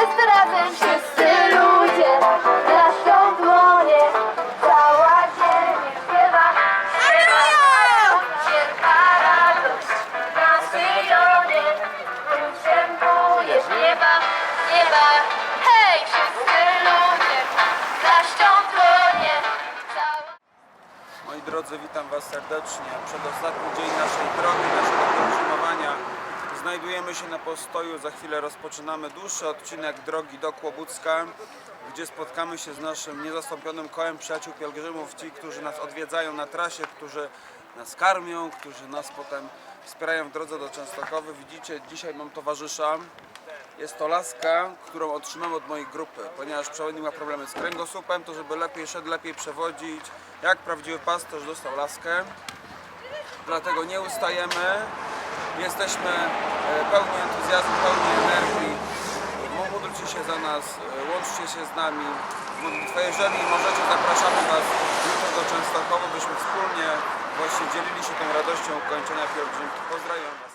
jest razem wszyscy ludzie Traszą dłonie Cała ziemia śpiewa. Śpiewa Cierpa radość Na Syjonie Kontemplujesz nieba Nieba. Hej wszyscy ludzie Traszą dłonie Cała Moi drodzy, witam Was serdecznie. Przedostatni dzień naszej drogi, naszego podsumowania Znajdujemy się na postoju. Za chwilę rozpoczynamy dłuższy odcinek drogi do Kłobucka, gdzie spotkamy się z naszym niezastąpionym kołem przyjaciół pielgrzymów, ci, którzy nas odwiedzają na trasie, którzy nas karmią, którzy nas potem wspierają w drodze do Częstochowy. Widzicie, dzisiaj mam towarzysza. Jest to laska, którą otrzymałem od mojej grupy, ponieważ przewodnik ma problemy z kręgosłupem, to żeby lepiej szedł, lepiej przewodzić, jak prawdziwy pasterz dostał laskę. Dlatego nie ustajemy, jesteśmy e, pełni entuzjazmu, pełni energii. Módlcie się za nas, e, łączcie się z nami. Jeżeli możecie, zapraszamy Was jutro do Częstochowy, byśmy wspólnie właśnie dzielili się tą radością ukończenia pielgrzymki. Pozdrawiam Was.